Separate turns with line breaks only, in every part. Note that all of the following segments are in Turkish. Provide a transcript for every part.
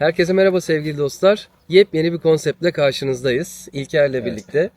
Herkese merhaba sevgili dostlar. Yepyeni bir konseptle karşınızdayız. İlker'le
Evet.
birlikte.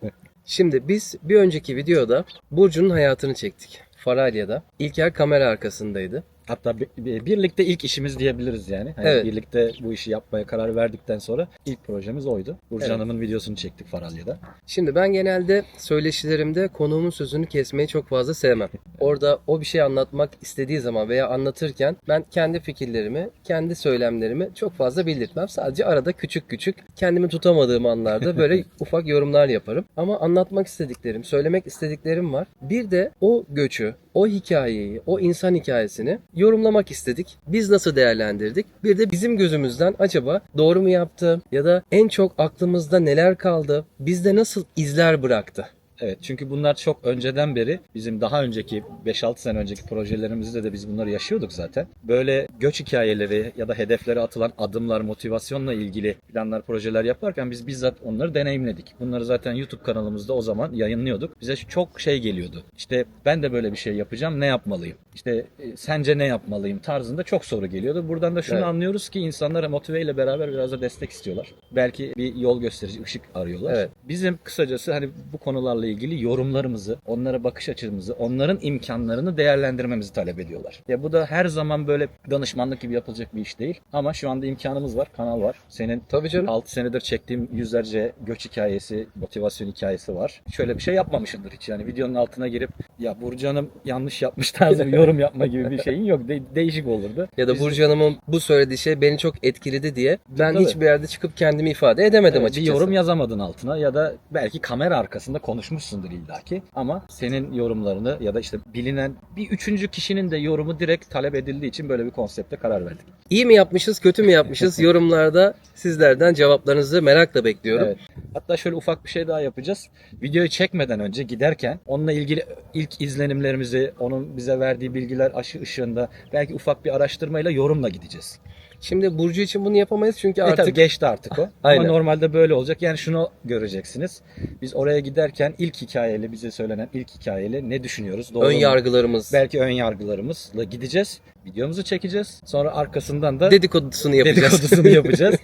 Şimdi biz bir önceki videoda Burcu'nun hayatını çektik. Faralya'da. İlker kamera arkasındaydı.
Hatta bi- bi- birlikte ilk işimiz diyebiliriz yani. Hani
Evet.
Birlikte bu işi yapmaya karar verdikten sonra ilk projemiz oydu. Burcu
Evet.
Hanım'ın videosunu çektik Faralya'da.
Şimdi ben genelde söyleşilerimde konuğumun sözünü kesmeyi çok fazla sevmem. Orada o bir şey anlatmak istediği zaman veya anlatırken ben kendi fikirlerimi, kendi söylemlerimi çok fazla belirtmem. Sadece arada küçük küçük kendimi tutamadığım anlarda böyle ufak yorumlar yaparım. Ama anlatmak istediklerim, söylemek istediklerim var. Bir de o göçü, o hikayeyi, o insan hikayesini yorumlamak istedik. Biz nasıl değerlendirdik? Bir de bizim gözümüzden acaba doğru mu yaptı ya da en çok aklımızda neler kaldı? Bizde nasıl izler bıraktı?
Evet çünkü bunlar çok önceden beri bizim daha önceki 5-6 sene önceki projelerimizde de biz bunları yaşıyorduk zaten. Böyle göç hikayeleri ya da hedeflere atılan adımlar, motivasyonla ilgili planlar, projeler yaparken biz bizzat onları deneyimledik. Bunları zaten YouTube kanalımızda o zaman yayınlıyorduk. Bize çok şey geliyordu. İşte ben de böyle bir şey yapacağım, ne yapmalıyım? İşte e, sence ne yapmalıyım tarzında çok soru geliyordu. Buradan da şunu
Evet.
anlıyoruz ki insanlara motive ile beraber biraz da destek istiyorlar. Belki bir yol gösterici, ışık arıyorlar.
Evet.
Bizim kısacası hani bu konularla ilgili yorumlarımızı, onlara bakış açımızı, onların imkanlarını değerlendirmemizi talep ediyorlar. Ya bu da her zaman böyle danışmanlık gibi yapılacak bir iş değil. Ama şu anda imkanımız var, kanal var. Senin
Tabii canım.
6 senedir çektiğim yüzlerce göç hikayesi, motivasyon hikayesi var. Şöyle bir şey yapmamışımdır hiç. Yani videonun altına girip ya Burcu Hanım yanlış yapmış tarzı bir yorum yapma gibi bir şeyin yok. De- değişik olurdu.
Ya da
Biz-
Burcu Hanım'ın bu söylediği şey beni çok etkiledi diye ben
Tabii.
hiçbir yerde çıkıp kendimi ifade edemedim
Evet, bir
açıkçası.
yorum yazamadın altına ya da belki kamera arkasında konuşmuşsundur illaki ama senin yorumlarını ya da işte bilinen bir üçüncü kişinin de yorumu direkt talep edildiği için böyle bir konsepte karar verdik.
İyi mi yapmışız, kötü mü yapmışız? Yorumlarda sizlerden cevaplarınızı merakla bekliyorum.
Evet. Hatta şöyle ufak bir şey daha yapacağız. Videoyu çekmeden önce giderken onunla ilgili ilk izlenimlerimizi, onun bize verdiği bilgiler aşı ışığında belki ufak bir araştırmayla yorumla gideceğiz.
Şimdi Burcu için bunu yapamayız çünkü
E tabii
artık
geçti artık o.
Aynen.
Ama normalde böyle olacak. Yani şunu göreceksiniz. Biz oraya giderken ilk hikayeli bize söylenen ilk hikayeli ne düşünüyoruz? Doğru
ön
mu?
yargılarımız,
Belki ön yargılarımızla gideceğiz. Videomuzu çekeceğiz. Sonra arkasından da
dedikodusunu yapacağız.
dedikodusunu yapacağız.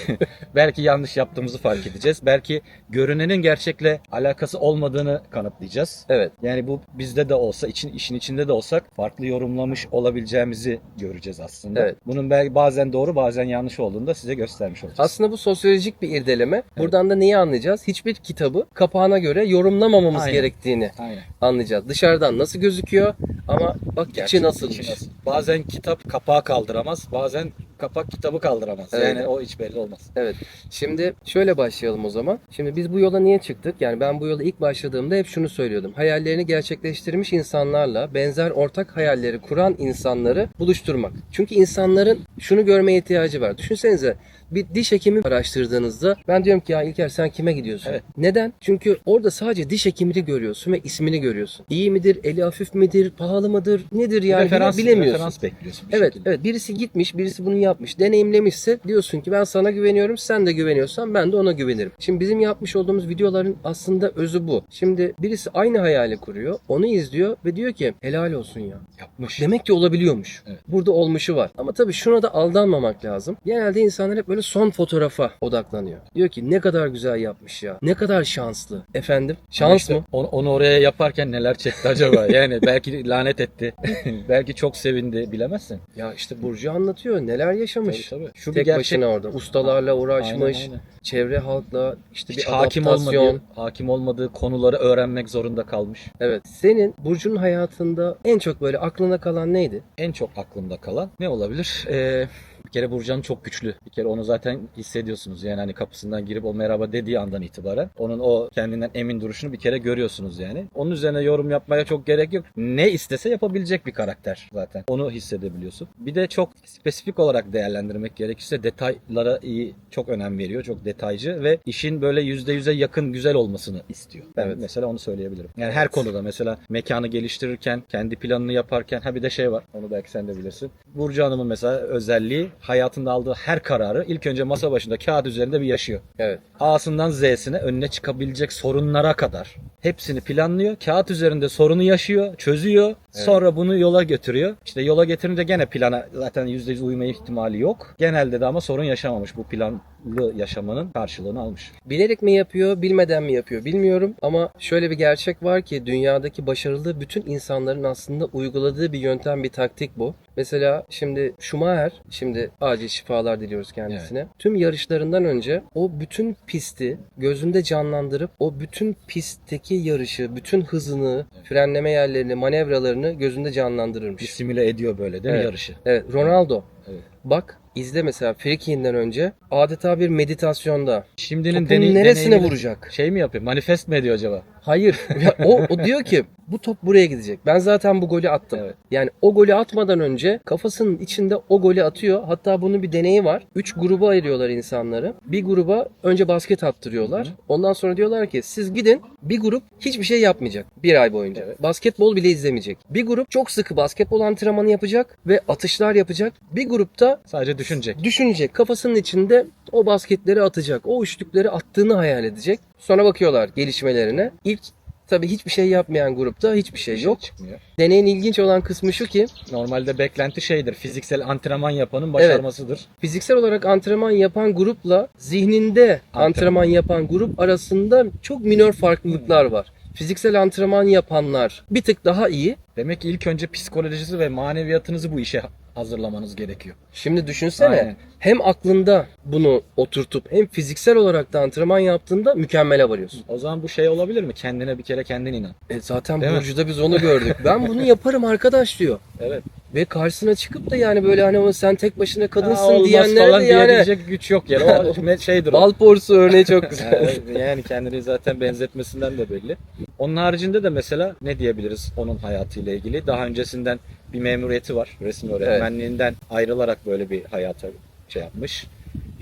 Belki yanlış yaptığımızı fark edeceğiz. Belki görünenin gerçekle alakası olmadığını kanıtlayacağız.
evet.
Yani bu bizde de olsa, için işin içinde de olsak farklı yorumlamış olabileceğimizi göreceğiz aslında.
Evet.
Bunun belki bazen doğru, bazen yanlış olduğunu da size göstermiş olacağız.
Aslında bu sosyolojik bir irdeleme. Buradan da neyi anlayacağız? Hiçbir kitabı kapağına göre yorumlamamamız
Aynen.
gerektiğini
Aynen.
anlayacağız. Dışarıdan nasıl gözüküyor ama bak içi
Gerçek
nasılmış.
içi nasıl? Bazen kitap kapağı kaldıramaz, bazen kapak kitabı kaldıramaz.
Evet.
Yani o hiç belli olmaz.
Evet. Şimdi şöyle başlayalım o zaman. Şimdi biz bu yola niye çıktık? Yani ben bu yola ilk başladığımda hep şunu söylüyordum. Hayallerini gerçekleştirmiş insanlarla benzer ortak hayalleri kuran insanları buluşturmak. Çünkü insanların şunu görmeye ihtiyacı var. Düşünsenize bir diş hekimi araştırdığınızda ben diyorum ki ya İlker sen kime gidiyorsun?
Evet.
Neden? Çünkü orada sadece diş hekimini görüyorsun ve ismini görüyorsun. İyi midir, eli hafif midir, pahalı mıdır, nedir yani
referans,
bilemiyorsun.
referans bekliyorsun.
Evet,
şekilde.
evet. Birisi gitmiş, birisi bunu yapmış, deneyimlemişse diyorsun ki ben sana güveniyorum, sen de güveniyorsan ben de ona güvenirim. Şimdi bizim yapmış olduğumuz videoların aslında özü bu. Şimdi birisi aynı hayali kuruyor, onu izliyor ve diyor ki helal olsun ya.
Yapmış.
Demek ki olabiliyormuş.
Evet.
Burada olmuşu var. Ama tabii şuna da aldanmamak lazım. Genelde insanlar hep böyle son fotoğrafa odaklanıyor. Diyor ki ne kadar güzel yapmış ya. Ne kadar şanslı. Efendim? Şans
işte
mı?
Onu, onu oraya yaparken neler çekti acaba? Yani belki lanet etti. belki çok sevindi bilemezsin.
Ya işte Burcu anlatıyor. Neler yaşamış.
Tabii, tabii. Şu
Tek
bir gerçek.
başına orada. Ustalarla uğraşmış.
Aynen, aynen.
Çevre halkla işte
Hiç
bir
hakim
adaptasyon.
olmadığı, hakim olmadığı konuları öğrenmek zorunda kalmış.
Evet. Senin Burcu'nun hayatında en çok böyle aklına kalan neydi?
En çok aklımda kalan ne olabilir? Ee, bir kere Burcan çok güçlü. Bir kere onu zaten hissediyorsunuz. Yani hani kapısından girip o merhaba dediği andan itibaren onun o kendinden emin duruşunu bir kere görüyorsunuz yani. Onun üzerine yorum yapmaya çok gerek yok. Ne istese yapabilecek bir karakter zaten. Onu hissedebiliyorsun. Bir de çok spesifik olarak değerlendirmek gerekirse detaylara iyi çok önem veriyor. Çok detaycı ve işin böyle yüzde yüze yakın güzel olmasını istiyor. Ben
Evet.
mesela onu söyleyebilirim. Yani her konuda mesela mekanı geliştirirken, kendi planını yaparken ha bir de şey var. Onu belki sen de bilirsin. Burcu Hanım'ın mesela özelliği hayatında aldığı her kararı ilk önce masa başında kağıt üzerinde bir yaşıyor.
Evet.
A'sından Z'sine önüne çıkabilecek sorunlara kadar hepsini planlıyor. Kağıt üzerinde sorunu yaşıyor, çözüyor. Sonra bunu yola götürüyor. İşte yola getirince gene plana zaten %100 uyma ihtimali yok. Genelde de ama sorun yaşamamış. Bu planlı yaşamanın karşılığını almış.
Bilerek mi yapıyor, bilmeden mi yapıyor bilmiyorum ama şöyle bir gerçek var ki dünyadaki başarılı bütün insanların aslında uyguladığı bir yöntem, bir taktik bu. Mesela şimdi Schumacher, şimdi acil şifalar diliyoruz kendisine. Tüm yarışlarından önce o bütün pisti gözünde canlandırıp o bütün pistteki yarışı, bütün hızını, frenleme yerlerini, manevralarını gözünde
Bir
canlandırırmış.
simüle ediyor böyle değil mi
Evet.
yarışı?
Evet, Ronaldo.
Evet.
Bak izle mesela Friki'nden önce adeta bir meditasyonda
Şimdinin
topun
deney-
neresine
deneyimini
vuracak?
Şey mi yapıyor? Manifest mi ediyor acaba?
Hayır. Ya o, o diyor ki bu top buraya gidecek. Ben zaten bu golü attım.
Evet.
Yani o golü atmadan önce kafasının içinde o golü atıyor. Hatta bunun bir deneyi var. Üç gruba ayırıyorlar insanları. Bir gruba önce basket attırıyorlar. Ondan sonra diyorlar ki siz gidin. Bir grup hiçbir şey yapmayacak. Bir ay boyunca. Basketbol bile izlemeyecek. Bir grup çok sıkı basketbol antrenmanı yapacak ve atışlar yapacak. Bir grupta
Sadece düşünecek.
düşünecek. Kafasının içinde o basketleri atacak. O üçlükleri attığını hayal edecek. Sonra bakıyorlar gelişmelerine. İlk tabii hiçbir şey yapmayan grupta hiçbir şey yok.
çıkmıyor.
Deneyin ilginç olan kısmı şu ki
Normalde beklenti şeydir. Fiziksel antrenman yapanın başarmasıdır.
fiziksel olarak antrenman yapan grupla zihninde antrenman yapan grup arasında çok minör farklılıklar var. Fiziksel antrenman yapanlar bir tık daha iyi.
Demek ki ilk önce psikolojisi ve maneviyatınızı bu işe hazırlamanız gerekiyor.
Şimdi düşünsene
Aynen.
hem aklında bunu oturtup hem fiziksel olarak da antrenman yaptığında mükemmele varıyorsun.
O zaman bu şey olabilir mi? Kendine bir kere kendin inan.
E zaten
Değil mi?
Burcu'da biz onu gördük. Ben bunu yaparım arkadaş diyor.
Evet.
Ve karşısına çıkıp da yani böyle hani "Ama sen tek başına
Aa,
kadınsın
olmaz
diyenlere
falan
de yani
diyebilecek güç yok yani. O me- şeydir o.
bal porsu örneği çok güzel.
Yani, yani kendini zaten benzetmesinden de belli. Onun haricinde de mesela ne diyebiliriz onun hayatıyla ilgili? Daha öncesinden bir memuriyeti var. Resim öğretmenliğinden ayrılarak böyle bir hayata şey yapmış.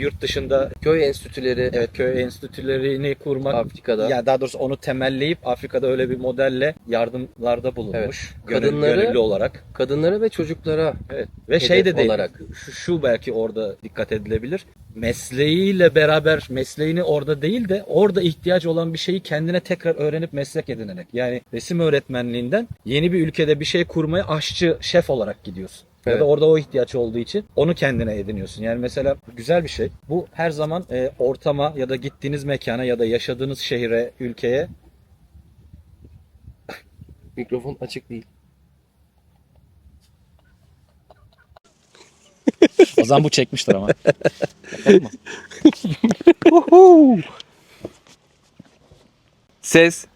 Yurt dışında
Köy enstitüleri
evet köy enstitülerini kurmak
Afrika'da.
ya daha doğrusu onu temelleyip Afrika'da öyle bir modelle yardımlarda bulunmuş. Gönül-
Kadınları-
gönüllü olarak.
Kadınlara ve çocuklara
Evet. Ve şey de değil.
olarak.
Şu, şu belki orada dikkat edilebilir. Mesleğiyle beraber mesleğini orada değil de orada ihtiyaç olan bir şeyi kendine tekrar öğrenip meslek edinerek. Yani resim öğretmenliğinden yeni bir ülkede bir şey kurmaya aşçı, şef olarak gidiyorsun. Ya
Evet.
da orada o ihtiyaç olduğu için onu kendine ediniyorsun. Yani mesela güzel bir şey. Bu her zaman e, ortama ya da gittiğiniz mekana ya da yaşadığınız şehire, ülkeye
mikrofon açık değil.
o zaman bu çekmiştir ama.
Ses.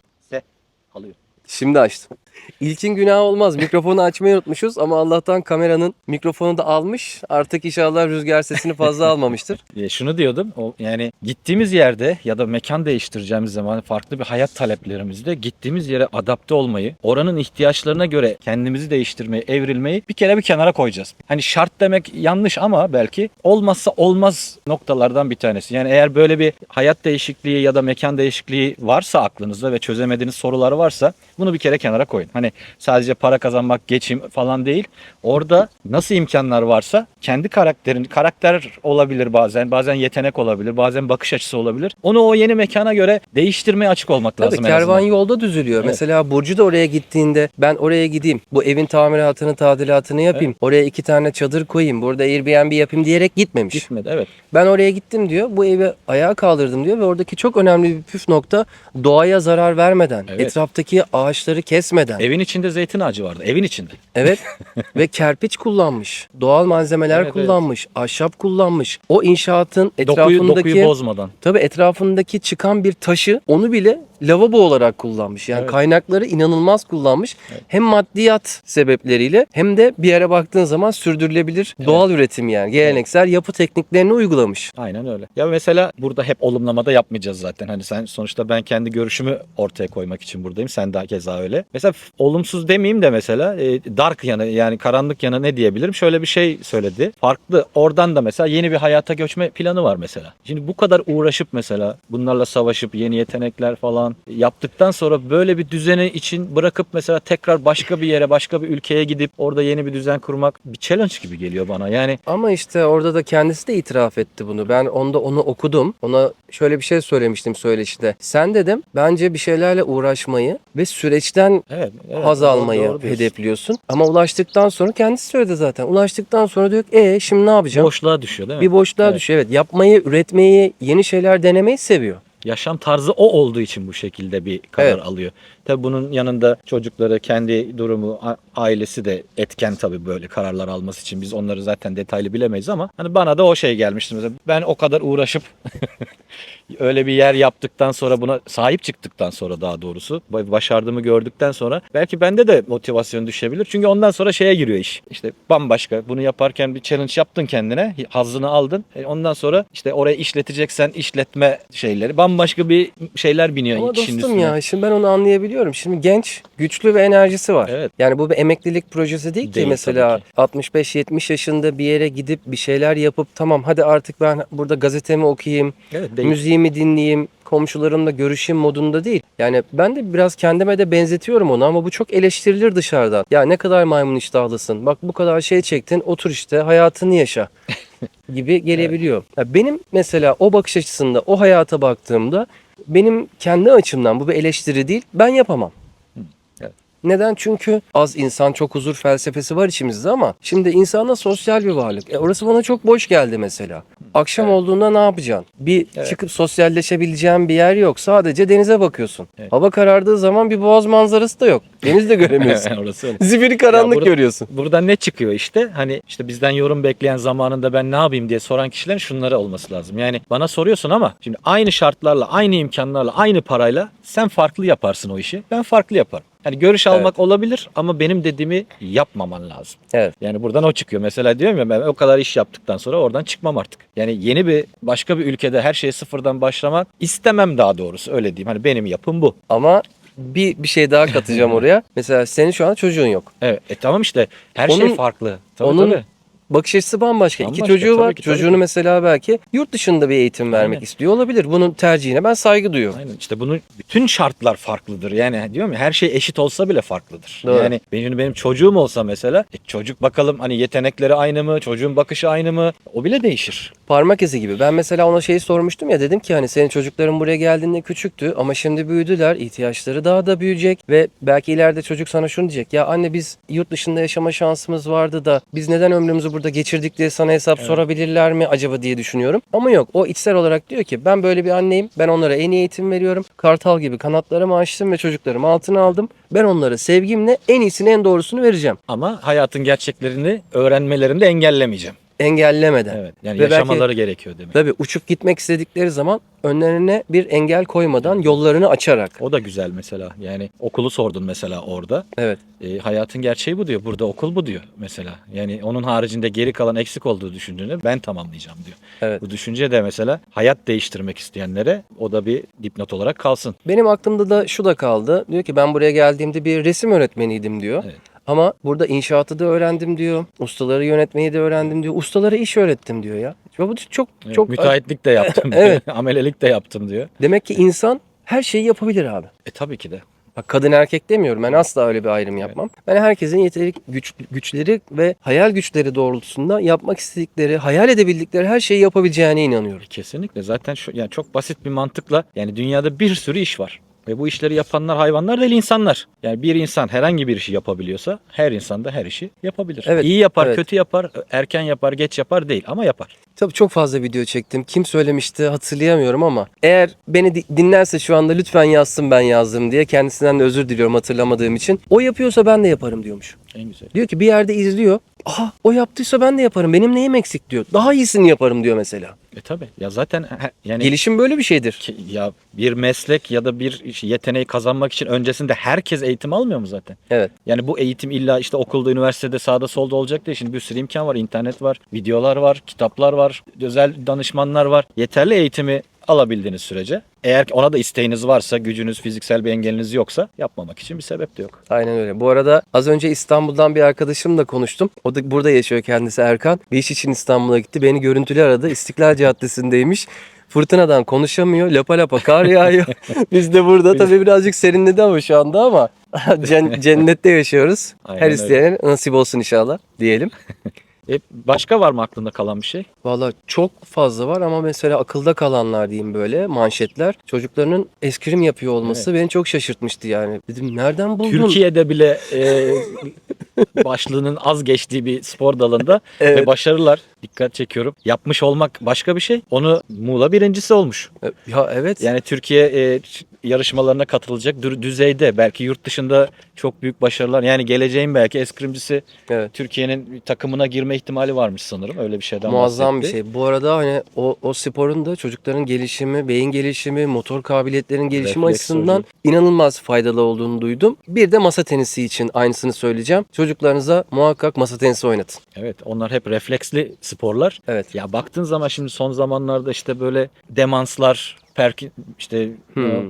Alıyor.
Şimdi açtım. İlkin günah olmaz. Mikrofonu açmayı unutmuşuz ama Allah'tan kameranın mikrofonu da almış. Artık inşallah rüzgar sesini fazla almamıştır.
Ya şunu diyordum. O, yani gittiğimiz yerde ya da mekan değiştireceğimiz zaman farklı bir hayat taleplerimizde gittiğimiz yere adapte olmayı, oranın ihtiyaçlarına göre kendimizi değiştirmeyi, evrilmeyi bir kere bir kenara koyacağız. Hani şart demek yanlış ama belki olmazsa olmaz noktalardan bir tanesi. Yani eğer böyle bir hayat değişikliği ya da mekan değişikliği varsa aklınızda ve çözemediğiniz sorular varsa bunu bir kere kenara koyun. Hani sadece para kazanmak, geçim falan değil. Orada nasıl imkanlar varsa kendi karakterin, karakter olabilir bazen, bazen yetenek olabilir, bazen bakış açısı olabilir. Onu o yeni mekana göre değiştirmeye açık olmak
Tabii
lazım. en
kervan yolda düzülüyor.
Evet.
Mesela Burcu da oraya gittiğinde ben oraya gideyim. Bu evin tamiratını, tadilatını yapayım. Oraya iki tane çadır koyayım. Burada Airbnb yapayım diyerek gitmemiş.
Gitmedi evet.
Ben oraya gittim diyor. Bu evi ayağa kaldırdım diyor ve oradaki çok önemli bir püf nokta doğaya zarar vermeden,
Evet.
etraftaki ağaçları kesmeden.
Evin içinde zeytin ağacı vardı. Evin içinde.
Evet. ve kerpiç kullanmış. Doğal malzemeler
Evet,
kullanmış. Ahşap kullanmış. O inşaatın
Dokuyu,
etrafındaki
dokuyu bozmadan.
Tabii etrafındaki çıkan bir taşı onu bile lavabo olarak kullanmış. Yani
Evet.
kaynakları inanılmaz kullanmış. Hem maddiyat sebepleriyle hem de bir yere baktığın zaman sürdürülebilir doğal üretim yani. Geleneksel yapı tekniklerini uygulamış.
Aynen öyle. Ya mesela burada hep olumlamada yapmayacağız zaten. Hani sen sonuçta ben kendi görüşümü ortaya koymak için buradayım. Sen de keza öyle. Mesela olumsuz demeyeyim de mesela e, dark yanı yani karanlık yanı ne diyebilirim? Şöyle bir şey söyledi. Farklı oradan da mesela yeni bir hayata göçme planı var mesela. Şimdi bu kadar uğraşıp mesela bunlarla savaşıp yeni yetenekler falan yaptıktan sonra böyle bir düzeni için bırakıp mesela tekrar başka bir yere, başka bir ülkeye gidip orada yeni bir düzen kurmak bir challenge gibi geliyor bana. Yani
Ama işte orada da kendisi de itiraf etti bunu. Ben onda onu okudum. Ona şöyle bir şey söylemiştim söyleşide. Sen dedim bence bir şeylerle uğraşmayı ve süreçten
evet, evet
haz
doğru-
almayı
doğru diyorsun.
hedefliyorsun. Ama ulaştıktan sonra kendisi söyledi zaten. Ulaştıktan sonra diyor ki e şimdi ne yapacağım?
Boşluğa düşüyor değil mi?
bir boşluğa
Evet.
düşüyor. Evet yapmayı, üretmeyi, yeni şeyler denemeyi seviyor.
Yaşam tarzı o olduğu için bu şekilde bir karar
Evet.
alıyor. Tabii bunun yanında çocukları, kendi durumu, ailesi de etken tabii böyle kararlar alması için. Biz onları zaten detaylı bilemeyiz ama hani bana da o şey gelmişti mesela. Ben o kadar uğraşıp öyle bir yer yaptıktan sonra buna sahip çıktıktan sonra daha doğrusu başardığımı gördükten sonra belki bende de motivasyon düşebilir. Çünkü ondan sonra şeye giriyor iş. İşte bambaşka bunu yaparken bir challenge yaptın kendine, hazzını aldın. E ondan sonra işte oraya işleteceksen işletme şeyleri bambaşka bir şeyler biniyor
Ama dostum
üstüne.
ya şimdi ben onu anlayabiliyorum. Şimdi genç, güçlü ve enerjisi var.
Evet.
Yani bu bir emeklilik projesi değil ki
Değil
mesela
tabii
65-70 yaşında bir yere gidip bir şeyler yapıp tamam hadi artık ben burada gazetemi okuyayım,
Evet değil.
müziğimi dinleyeyim, komşularımla görüşeyim modunda değil. Yani ben de biraz kendime de benzetiyorum onu ama bu çok eleştirilir dışarıdan. Ya ne kadar maymun iştahlısın. Bak bu kadar şey çektin. Otur işte hayatını yaşa. gibi gelebiliyor. Ya benim mesela o bakış açısında o hayata baktığımda benim kendi açımdan bu bir eleştiri değil. Ben yapamam. Neden? Çünkü az insan çok huzur felsefesi var içimizde ama şimdi insan da sosyal bir varlık. E orası bana çok boş geldi mesela. Akşam
Evet.
olduğunda ne yapacaksın? Bir
Evet.
çıkıp sosyalleşebileceğin bir yer yok. Sadece denize bakıyorsun.
Evet.
Hava karardığı zaman bir boğaz manzarası da yok. Deniz de göremiyorsun.
Orası öyle.
Zifiri karanlık
burada-
görüyorsun.
Buradan ne çıkıyor işte? Hani işte bizden yorum bekleyen zamanında ben ne yapayım diye soran kişilerin şunları olması lazım. Yani bana soruyorsun ama şimdi aynı şartlarla, aynı imkanlarla, aynı parayla sen farklı yaparsın o işi. Ben farklı yaparım. Yani görüş almak olabilir ama benim dediğimi yapmaman lazım.
Evet.
Yani buradan o çıkıyor. Mesela diyorum ya ben o kadar iş yaptıktan sonra oradan çıkmam artık. Yani yeni bir başka bir ülkede her şeyi sıfırdan başlamak istemem daha doğrusu öyle diyeyim. Hani benim yapım bu.
Ama bir bir şey daha katacağım oraya. Mesela senin şu an çocuğun yok.
Evet. E tamam işte her
Onun-
şey farklı. Tabii,
onun
tabii.
Bakış açısı bambaşka. İki
Bambaşka,
çocuğu
tabii
var.
ki,
Çocuğunu
ki.
mesela belki yurt dışında bir eğitim vermek
Aynen.
istiyor olabilir. Bunun tercihine ben saygı duyuyorum.
Aynen işte bunun bütün şartlar farklıdır. Yani diyorum ya her şey eşit olsa bile farklıdır.
Doğru.
Yani benim, benim çocuğum olsa mesela e, çocuk bakalım hani yetenekleri aynı mı? Çocuğun bakışı aynı mı? O bile değişir.
Parmak izi gibi. Ben mesela ona şeyi sormuştum ya dedim ki hani senin çocukların buraya geldiğinde küçüktü ama şimdi büyüdüler. ihtiyaçları daha da büyüyecek ve belki ileride çocuk sana şunu diyecek. Ya anne biz yurt dışında yaşama şansımız vardı da biz neden ömrümüzü burada geçirdik diye sana hesap sorabilirler mi acaba diye düşünüyorum. Ama yok o içsel olarak diyor ki ben böyle bir anneyim. Ben onlara en iyi eğitim veriyorum. Kartal gibi kanatlarımı açtım ve çocuklarımı altına aldım. Ben onlara sevgimle en iyisini en doğrusunu vereceğim.
Ama hayatın gerçeklerini öğrenmelerini de engellemeyeceğim.
Engellemeden.
Evet. Yani
Ve belki-
yaşamaları gerekiyor demek.
Tabii uçup gitmek istedikleri zaman önlerine bir engel koymadan yollarını açarak.
O da güzel mesela. Yani okulu sordun mesela orada.
Evet.
E, hayatın gerçeği bu diyor. Burada okul bu diyor mesela. Yani onun haricinde geri kalan eksik olduğu düşündüğünü ben tamamlayacağım diyor.
Evet.
Bu düşünce de mesela hayat değiştirmek isteyenlere o da bir dipnot olarak kalsın.
Benim aklımda da şu da kaldı. Diyor ki ben buraya geldiğimde bir resim öğretmeniydim diyor.
Evet.
Ama burada inşaatı da öğrendim diyor. Ustaları yönetmeyi de öğrendim diyor. Ustalara iş öğrettim diyor ya. Bu çok
Evet,
çok
müteahhitlik de yaptım.
Evet.
Amelelik de yaptım diyor.
demek ki insan her şeyi yapabilir abi.
E tabii ki de.
Bak kadın erkek demiyorum. Ben asla öyle bir ayrım yapmam. Ben herkesin yetenek güç, güçleri ve hayal güçleri doğrultusunda yapmak istedikleri, hayal edebildikleri her şeyi yapabileceğine inanıyorum.
Kesinlikle. Zaten şu yani çok basit bir mantıkla yani dünyada bir sürü iş var. Ve bu işleri yapanlar hayvanlar değil insanlar. Yani bir insan herhangi bir işi yapabiliyorsa her insan da her işi yapabilir.
Evet,
İyi yapar,
evet.
kötü yapar, erken yapar, geç yapar değil ama yapar.
Tabii çok fazla video çektim. Kim söylemişti hatırlayamıyorum ama eğer beni di- dinlerse şu anda lütfen yazsın ben yazdım diye kendisinden de özür diliyorum hatırlamadığım için. O yapıyorsa ben de yaparım diyormuş.
En güzel.
Diyor ki bir yerde izliyor. Aha o yaptıysa ben de yaparım. Benim neyim eksik diyor. Daha iyisini yaparım diyor mesela.
E tabii. Ya zaten yani
Gelişim böyle bir şeydir.
ki- ya bir meslek ya da bir yeteneği kazanmak için öncesinde herkes eğitim almıyor mu zaten?
Evet.
Yani bu eğitim illa işte okulda, üniversitede, sağda solda olacak değil. Şimdi bir sürü imkan var. internet var, videolar var, kitaplar var, özel danışmanlar var. Yeterli eğitimi alabildiğiniz sürece eğer ona da isteğiniz varsa, gücünüz, fiziksel bir engeliniz yoksa yapmamak için bir sebep de yok.
Aynen öyle. Bu arada az önce İstanbul'dan bir arkadaşımla konuştum. O da burada yaşıyor kendisi Erkan. Bir iş için İstanbul'a gitti. Beni görüntülü aradı. İstiklal Caddesi'ndeymiş. fırtınadan konuşamıyor. Lapa lapa kar yağıyor. Biz de burada tabii birazcık serinledi ama şu anda ama cen- cennette yaşıyoruz.
Aynen
Her isteyene nasip olsun inşallah diyelim.
E, başka var mı aklında kalan bir şey?
Valla çok fazla var ama mesela akılda kalanlar diyeyim böyle manşetler. Çocuklarının eskrim yapıyor olması beni çok şaşırtmıştı yani. Dedim nereden buldun?
Türkiye'de bile e, başlığının az geçtiği bir spor dalında ve
Evet.
başarılar dikkat çekiyorum. Yapmış olmak başka bir şey. Onu Muğla birincisi olmuş.
Ya evet.
Yani Türkiye e, yarışmalarına katılacak dü- düzeyde belki yurt dışında çok büyük başarılar yani geleceğin belki eskrimcisi
evet.
Türkiye'nin takımına girme ihtimali varmış sanırım öyle bir şeyden
Muazzam bir
bahsetti.
şey. Bu arada hani o, o sporun da çocukların gelişimi, beyin gelişimi, motor kabiliyetlerin gelişimi
Refleks
açısından
hocam.
inanılmaz faydalı olduğunu duydum. Bir de masa tenisi için aynısını söyleyeceğim. Çocuklarınıza muhakkak masa tenisi oynatın.
Evet onlar hep refleksli sporlar.
Evet.
Ya baktığın zaman şimdi son zamanlarda işte böyle demanslar, perkin işte
Hmm.
e,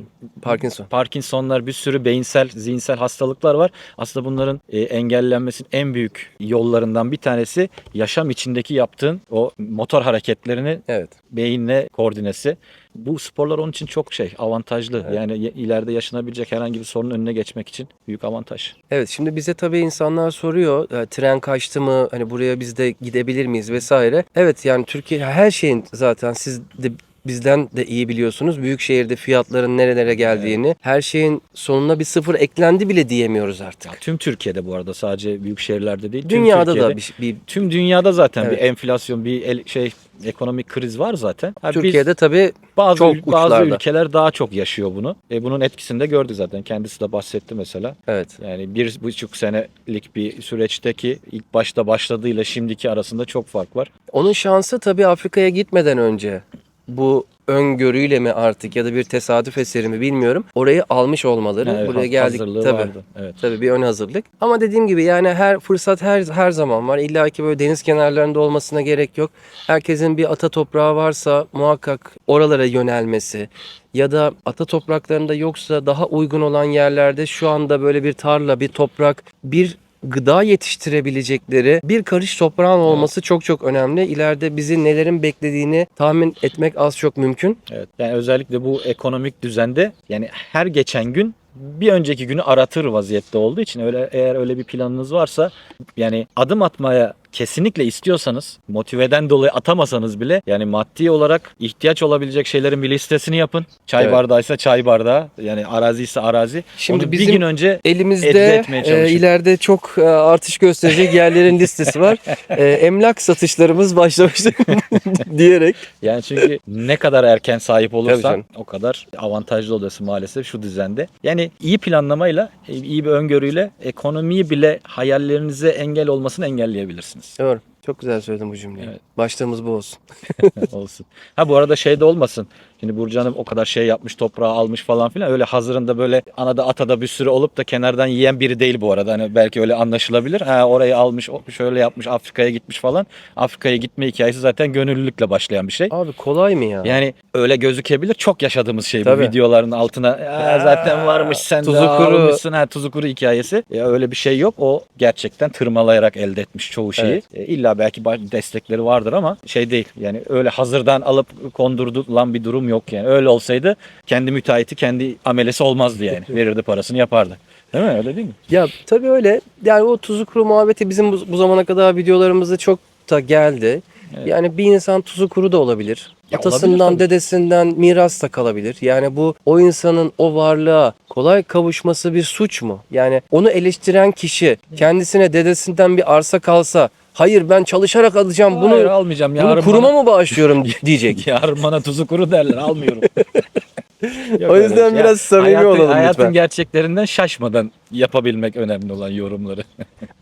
Parkinson.
Parkinsonlar bir sürü beyinsel, zihinsel hastalıklar var. Aslında bunların e, engellenmesinin en büyük yollarından bir tanesi yaşam içindeki yaptığın o motor hareketlerini
Evet.
beyinle koordinesi. Bu sporlar onun için çok şey avantajlı.
Evet.
Yani ileride yaşanabilecek herhangi bir sorunun önüne geçmek için büyük avantaj.
Evet şimdi bize tabii insanlar soruyor e, tren kaçtı mı hani buraya biz de gidebilir miyiz vesaire. Evet yani Türkiye her şeyin zaten siz de bizden de iyi biliyorsunuz. Büyük şehirde fiyatların nerelere geldiğini. Her şeyin sonuna bir sıfır eklendi bile diyemiyoruz artık.
Ya tüm Türkiye'de bu arada sadece büyük şehirlerde değil. tüm
Dünyada
Türkiye'de,
da bir, bir
tüm dünyada zaten
Evet.
bir enflasyon, bir el- şey ekonomik kriz var zaten. Ha, biz-
Türkiye'de tabii
Bazı,
Çok
ül- bazı
uçlarda.
ülkeler daha çok yaşıyor bunu. E, bunun etkisini de gördü zaten. Kendisi de bahsetti mesela.
evet.
Yani bir buçuk senelik bir süreçteki ilk başta başladığıyla şimdiki arasında çok fark var.
Onun şansı tabii Afrika'ya gitmeden önce bu öngörüyle mi artık ya da bir tesadüf eseri mi bilmiyorum. Orayı almış olmaları.
Yani
Buraya geldik tabii.
vardı. Evet.
Tabii bir ön hazırlık. Ama dediğim gibi yani her fırsat her her zaman var. İlla ki böyle deniz kenarlarında olmasına gerek yok. Herkesin bir ata toprağı varsa muhakkak oralara yönelmesi ya da ata topraklarında yoksa daha uygun olan yerlerde şu anda böyle bir tarla, bir toprak, bir gıda yetiştirebilecekleri bir karış toprağın olması çok çok önemli. İleride bizi nelerin beklediğini tahmin etmek az çok mümkün.
Evet. Yani özellikle bu ekonomik düzende yani her geçen gün bir önceki günü aratır vaziyette olduğu için öyle eğer öyle bir planınız varsa yani adım atmaya kesinlikle istiyorsanız motiveden dolayı atamasanız bile yani maddi olarak ihtiyaç olabilecek şeylerin bir listesini yapın. Çay
Evet.
bardağıysa çay bardağı yani arazi ise arazi.
Şimdi
Onu
bizim
bir gün önce
Elimizde e, ileride çok e, artış gösterecek yerlerin listesi var. E, emlak satışlarımız başlamıştı diyerek.
Yani çünkü ne kadar erken sahip olursan o kadar avantajlı oluyorsun maalesef şu düzende. Yani iyi planlamayla, iyi bir öngörüyle ekonomiyi bile hayallerinize engel olmasını engelleyebilirsiniz.
Doğru. Çok güzel söyledin bu cümleyi.
Evet.
Başlığımız bu olsun.
olsun. Ha bu arada şey de olmasın. Şimdi Burcu Hanım o kadar şey yapmış, toprağı almış falan filan. Öyle hazırında böyle anada atada bir sürü olup da kenardan yiyen biri değil bu arada. Hani belki öyle anlaşılabilir. Ha orayı almış, şöyle yapmış, Afrika'ya gitmiş falan. Afrika'ya gitme hikayesi zaten gönüllülükle başlayan bir şey.
Abi kolay mı ya?
Yani öyle gözükebilir. Çok yaşadığımız şey
Tabii.
bu videoların altına. "Ya zaten varmış sen
tuzu
de
kuru."
almışsın ha tuzu kuru hikayesi. Ya öyle bir şey yok. O gerçekten tırmalayarak elde etmiş çoğu şeyi.
Evet.
E, İlla belki destekleri vardır ama şey değil. Yani öyle hazırdan alıp kondurdulan bir durum yok yani. Öyle olsaydı kendi müteahhiti kendi amelesi olmazdı yani. Verirdi parasını yapardı. Değil mi? Öyle değil mi?
Ya tabii öyle. Yani o tuzu kuru muhabbeti bizim bu, bu zamana kadar videolarımızda çok da geldi.
Evet.
Yani bir insan tuzu kuru da olabilir.
Ya
Atasından,
olabilir tabii.
dedesinden miras da kalabilir. Yani bu o insanın o varlığa kolay kavuşması bir suç mu? Yani onu eleştiren kişi kendisine dedesinden bir arsa kalsa hayır ben çalışarak alacağım bunu
Hayır, almayacağım.
bunu
Yarın
kuruma
bana,
mı bağışlıyorum diyecek.
yarın bana tuzu kuru derler. Almıyorum. Yok
O
öyle
yüzden
şey.
biraz samimi
hayatın,
olalım
Hayatın
lütfen.
gerçeklerinden şaşmadan yapabilmek önemli olan yorumları.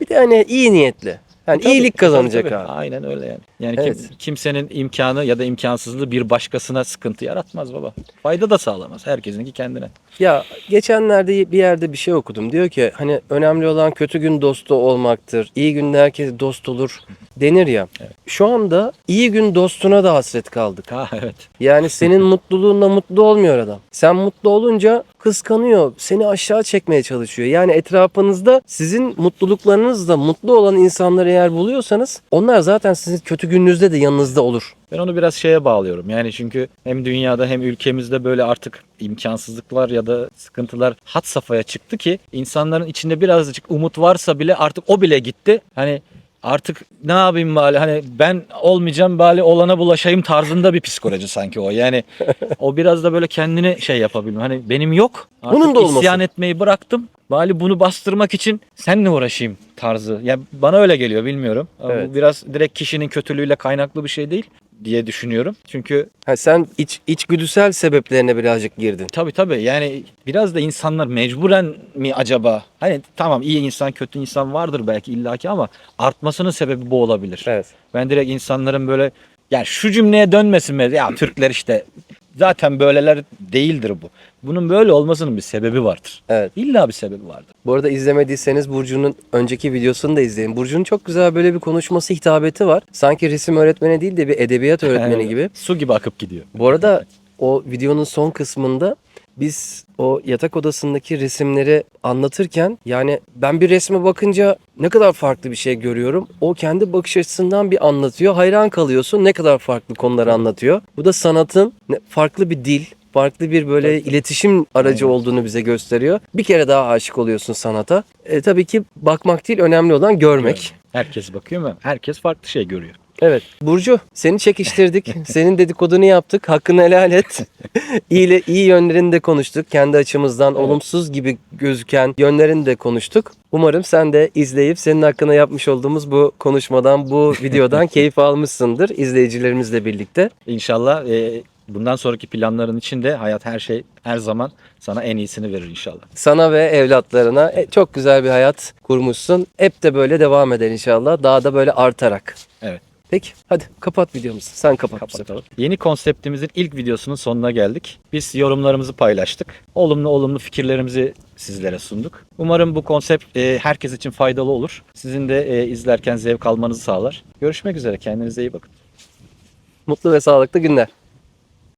Bir de hani iyi niyetli. Yani
Tabii,
iyilik kazanacak
tabii,
abi.
Aynen öyle yani. Yani
Evet.
kim- kimsenin imkanı ya da imkansızlığı bir başkasına sıkıntı yaratmaz baba. Fayda da sağlamaz. Herkesinki kendine.
Ya geçenlerde bir yerde bir şey okudum. Diyor ki hani önemli olan kötü gün dostu olmaktır. İyi günde herkes dost olur denir ya. Şu anda iyi gün dostuna da hasret kaldık.
Ha evet.
Yani senin mutluluğunla mutlu olmuyor adam. Sen mutlu olunca kıskanıyor. Seni aşağı çekmeye çalışıyor. Yani etrafınızda sizin mutluluklarınızla mutlu olan insanları eğer buluyorsanız onlar zaten sizin kötü gününüzde de yanınızda olur.
Ben onu biraz şeye bağlıyorum. Yani çünkü hem dünyada hem ülkemizde böyle artık imkansızlıklar ya da sıkıntılar hat safhaya çıktı ki insanların içinde birazcık umut varsa bile artık o bile gitti. Hani artık ne yapayım bari hani ben olmayacağım bari olana bulaşayım tarzında bir psikoloji sanki o. Yani o biraz da böyle kendini şey yapabilme. Hani benim yok. Artık
Bunun da olması.
isyan etmeyi bıraktım. Bari bunu bastırmak için senle uğraşayım tarzı. Ya bana öyle geliyor bilmiyorum.
Evet.
Bu biraz direkt kişinin kötülüğüyle kaynaklı bir şey değil diye düşünüyorum. Çünkü
Ha, sen iç, içgüdüsel sebeplerine birazcık girdin.
tabii tabii yani biraz da insanlar mecburen mi acaba? Hani tamam iyi insan kötü insan vardır belki illaki ama artmasının sebebi bu olabilir.
Evet.
Ben direkt insanların böyle yani şu cümleye dönmesin mi? Ya Türkler işte zaten böyleler değildir bu. Bunun böyle olmasının bir sebebi vardır.
Evet.
İlla bir sebebi vardır.
Bu arada izlemediyseniz Burcu'nun önceki videosunu da izleyin. Burcu'nun çok güzel böyle bir konuşması, hitabeti var. Sanki resim öğretmeni değil de bir edebiyat öğretmeni gibi.
Su gibi akıp gidiyor.
Bu arada o videonun son kısmında biz o yatak odasındaki resimleri anlatırken yani ben bir resme bakınca ne kadar farklı bir şey görüyorum. O kendi bakış açısından bir anlatıyor. Hayran kalıyorsun ne kadar farklı konuları anlatıyor. Bu da sanatın farklı bir dil, farklı bir böyle iletişim aracı
Aynen.
olduğunu bize gösteriyor. Bir kere daha aşık oluyorsun sanata. E, tabii ki bakmak değil önemli olan görmek.
Herkes bakıyor ama herkes farklı şey görüyor.
Evet. Burcu seni çekiştirdik. Senin dedikodunu yaptık. Hakkını helal et. iyi, iyi yönlerini de konuştuk. Kendi açımızdan
Evet.
olumsuz gibi gözüken yönlerini de konuştuk. Umarım sen de izleyip senin hakkında yapmış olduğumuz bu konuşmadan, bu videodan keyif almışsındır izleyicilerimizle birlikte.
İnşallah e, bundan sonraki planların içinde hayat her şey her zaman sana en iyisini verir inşallah.
Sana ve evlatlarına e, çok güzel bir hayat kurmuşsun. Hep de böyle devam eder inşallah. Daha da böyle artarak.
Evet.
Peki hadi kapat videomuzu. Sen kapat bu sefer.
Yeni konseptimizin ilk videosunun sonuna geldik. Biz yorumlarımızı paylaştık. Olumlu olumlu fikirlerimizi sizlere sunduk. Umarım bu konsept e, herkes için faydalı olur. Sizin de e, izlerken zevk almanızı sağlar. Görüşmek üzere. Kendinize iyi bakın.
Mutlu ve sağlıklı günler.